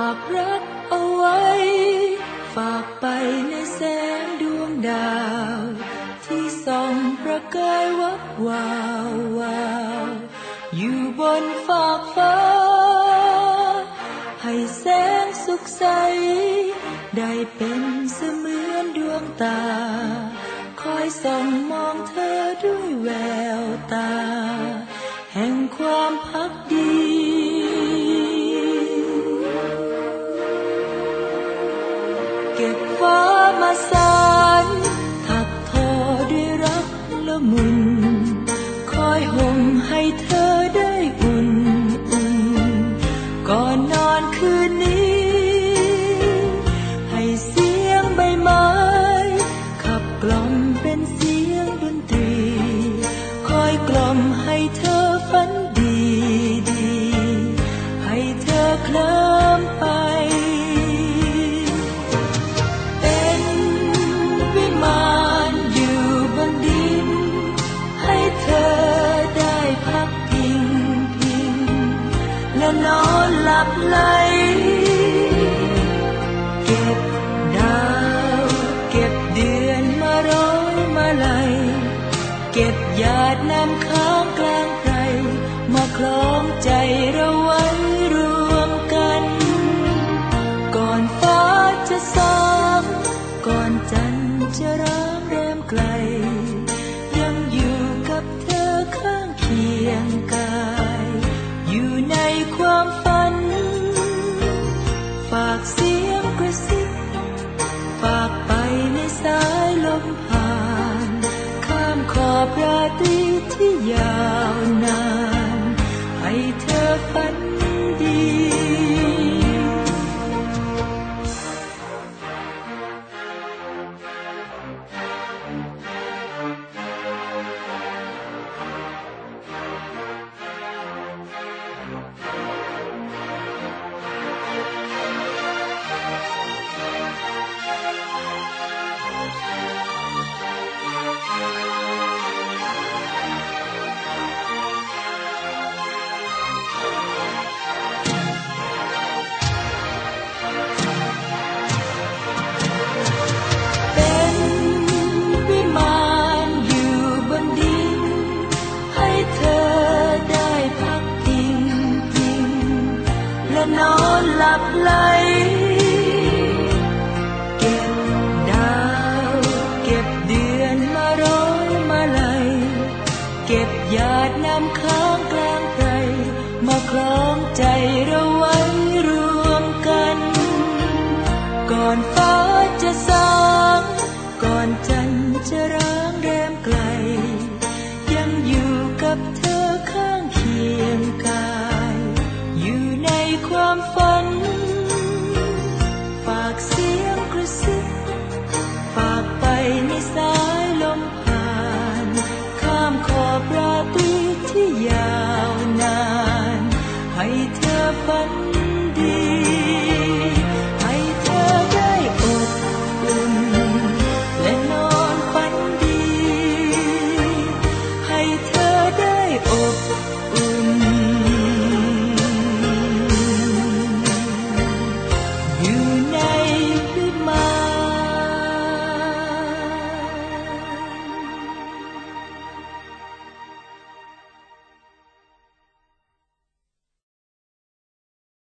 ากรักเอาไว้ ฝากไปในแสงดวงดาว ที่ส่องประกายวับวาววาวอยู่บนฟากฟ้า ให้แสงสุขใส ได้เป็นเสมือนดวงตา คอยส่องมองเธอด้วยแววตา สารถักทอด้วยรักละมุน คอยห่มให้เธอ และามขอบราตรีที่ยาวนาน ให้เธอฝัน นอนหลับไหลเก็บดาวเก็บเดือนมาร้อยมาลัยเก็บหยาดน้ำค้างกลางใจมาคล้องใจเราไว้รวมกัน ก่อน dapat